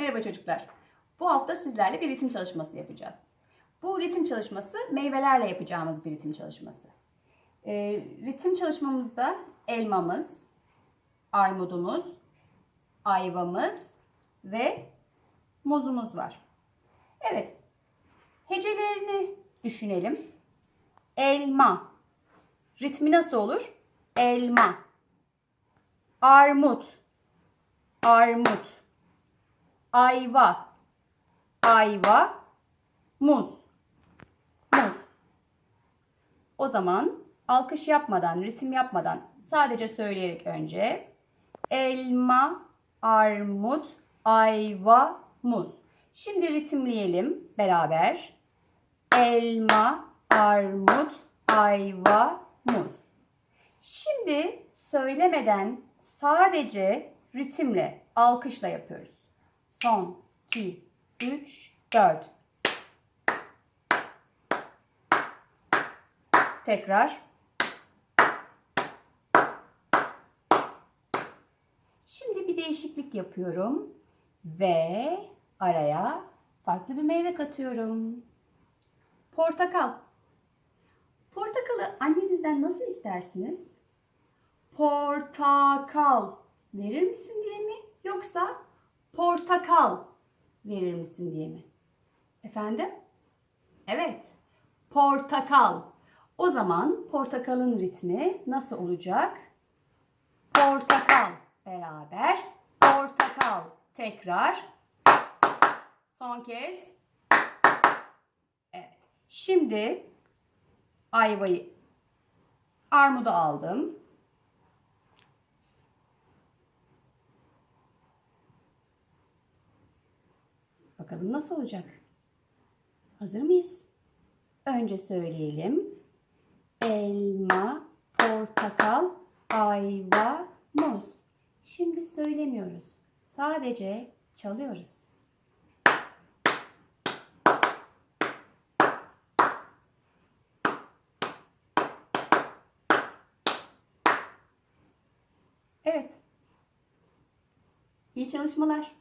Merhaba çocuklar. Bu hafta sizlerle bir ritim çalışması yapacağız. Bu ritim çalışması meyvelerle yapacağımız bir ritim çalışması. Ee, ritim çalışmamızda elmamız, armudumuz, ayvamız ve muzumuz var. Evet. Hecelerini düşünelim. Elma. Ritmi nasıl olur? Elma. Armut. Armut ayva, ayva, muz, muz. O zaman alkış yapmadan, ritim yapmadan sadece söyleyerek önce elma, armut, ayva, muz. Şimdi ritimleyelim beraber. Elma, armut, ayva, muz. Şimdi söylemeden sadece ritimle, alkışla yapıyoruz. Son, 2, 3, 4. Tekrar. Şimdi bir değişiklik yapıyorum ve araya farklı bir meyve katıyorum. Portakal. Portakalı annenizden nasıl istersiniz? Portakal verir misin diye mi yoksa portakal verir misin diye mi? Efendim? Evet. Portakal. O zaman portakalın ritmi nasıl olacak? Portakal beraber. Portakal. Tekrar. Son kez. Evet. Şimdi ayvayı armudu aldım. Bakalım nasıl olacak? Hazır mıyız? Önce söyleyelim. Elma, portakal, ayva, muz. Şimdi söylemiyoruz. Sadece çalıyoruz. Evet. İyi çalışmalar.